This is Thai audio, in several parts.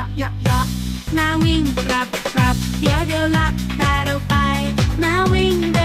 หยาะยาะยะมาวิ่งกลับกลับเดี๋ยวเดี๋ยวลับตาเราไปมาวิ่ง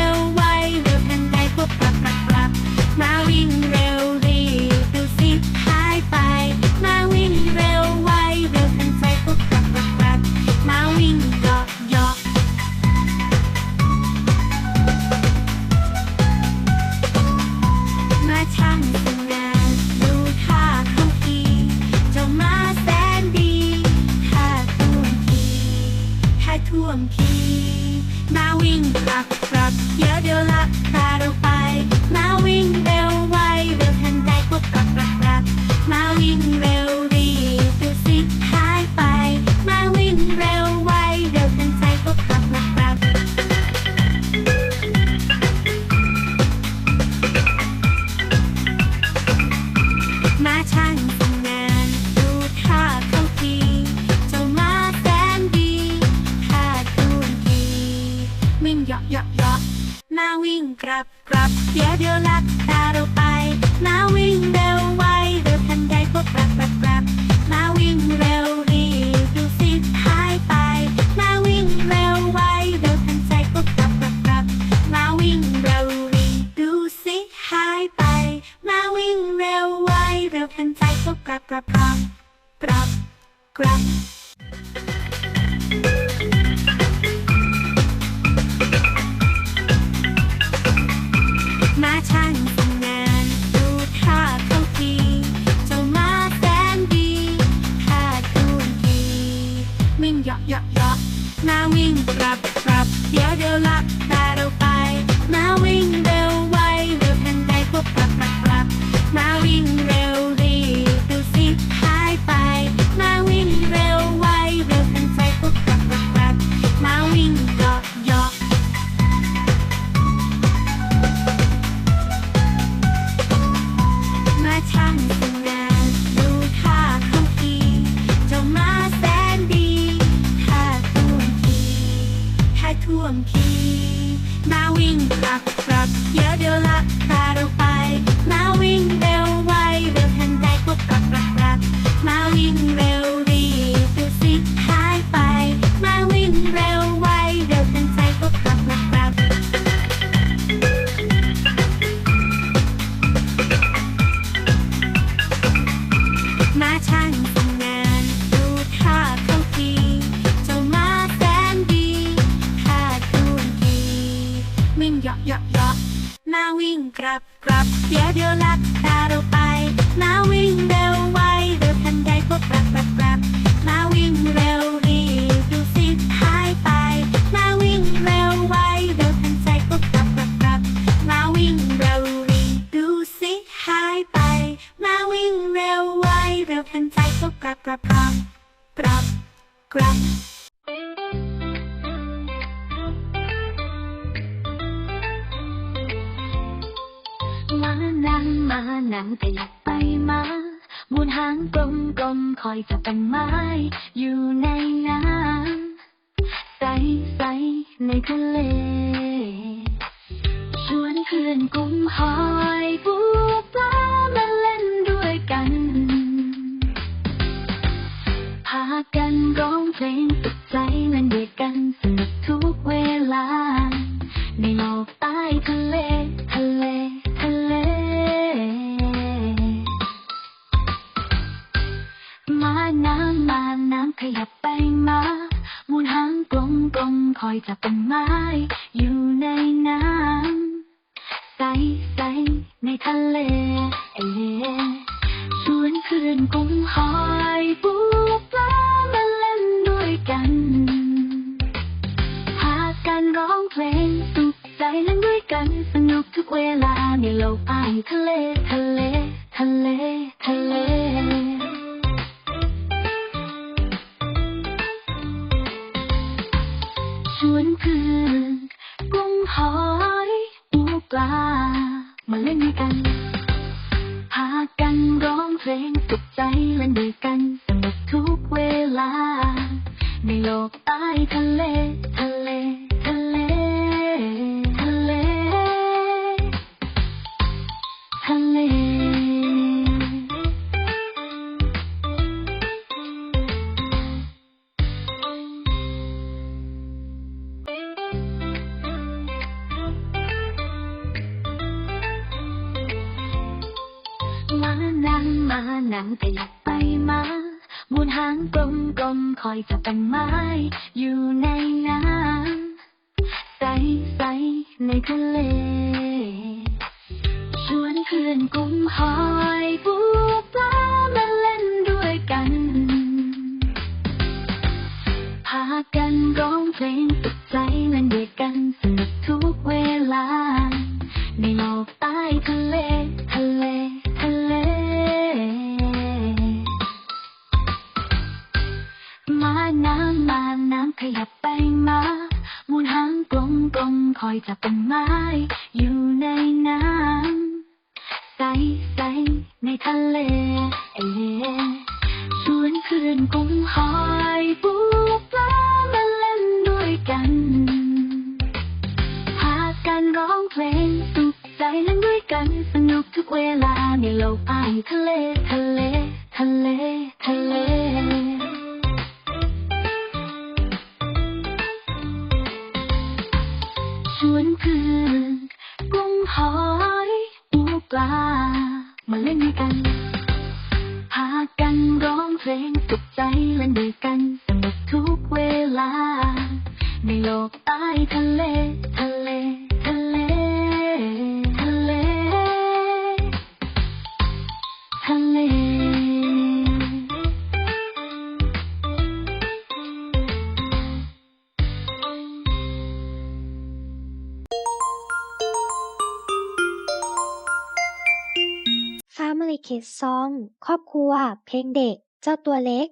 กลับกลับเดี๋ยวเดี๋ยวลักตาเราไปมาวิ่งเร็วไวเร็วทันใดพวกกลับกลับกลับมาวิ่งเร็วรีบดูสิหายไปมาวิ่งเร็วไวเร็วทันใจพวกกลับกลับกลับมาวิ่งเร็วรีบดูสิหายไปมาวิ่งเร็วไวเร็วทันใจพวกกลับกลับกลับกลับกลับ มาวิ่งกลับกลับเดี๋ยวเดี๋ยวลับตาเราไป มาวิ่งเร็วไวเร็วทันใดพวกกลับกลับกลับมาวิ่งเร็ว กลับกลับเดี๋ยวเดี๋ยวลับตาเราไปมาวิ่งเร็วไวเร็วทันใดพวกกลับกลับกลับมาวิ่งเร็วรีบดูสิหายไป มาวิ่งเร็วไวเร็วทันใจพวกกลับกลับกลับมาวิ่งเร็วรีบดูสิหายไป มาวิ่งเร็วไวเร็วทันใจพวกกลับกลับกลับกลับกลับ มานั่งขยับไปมามุนหางกลมกลมคอยจับเป็นไม้อยู่ในน้ำใสใสในทะเล ชวนเพื่อนกลุ่มหอยปูปลามาเล่นด้วยกัน พากันร้องเพลงสุขใจเล่นด้วยกันสนุกทุกเวลา ในโลกใต้ทะเล จับเป็นไม้ อยู่ในน้ำใสใสในทะเล เอชวนเพื่อนกลุ่มหอยปูปลามาเล่นด้วยกัน พากันร้องเพลงสุขใจเล่นด้วยกัน สนุกทุกเวลาในโลกใต้ทะเลทะเล ทะเล ทะเล ชวนเพื่อนกุ้งหอยปูปลา มาเล่นด้วยกัน พากันร้องเพลงสุขใจเล่นด้วยกันสนุกทุกเวลา ในโลกใต้ทะเลทะเล น้ำขยับไปมามูนหางกลมกลมคอยจับเป็นไม้ อยู่ในน้ำใสใสในทะเล ชวนเพื่อนกลุ่มหอยปู ยับไปมาหมุนหางกลมกลมคอยจับเป็นไม้ อยู่ในน้ำใสใสในทะเล เอชวนเพื่นกลุ่มหอยปูปลามาเล่นด้วยกัน พากันร้องเพลงสุขใจเล่นด้วยกัน สนุกทุกเวลาในโลกใต้ทะเลทะเล ทะเล ทะเล ปลา มาเล่นกัน พากันร้องเพลง Family Kids Song ครอบครัว เพลงเด็ก เจ้าตัวเล็ก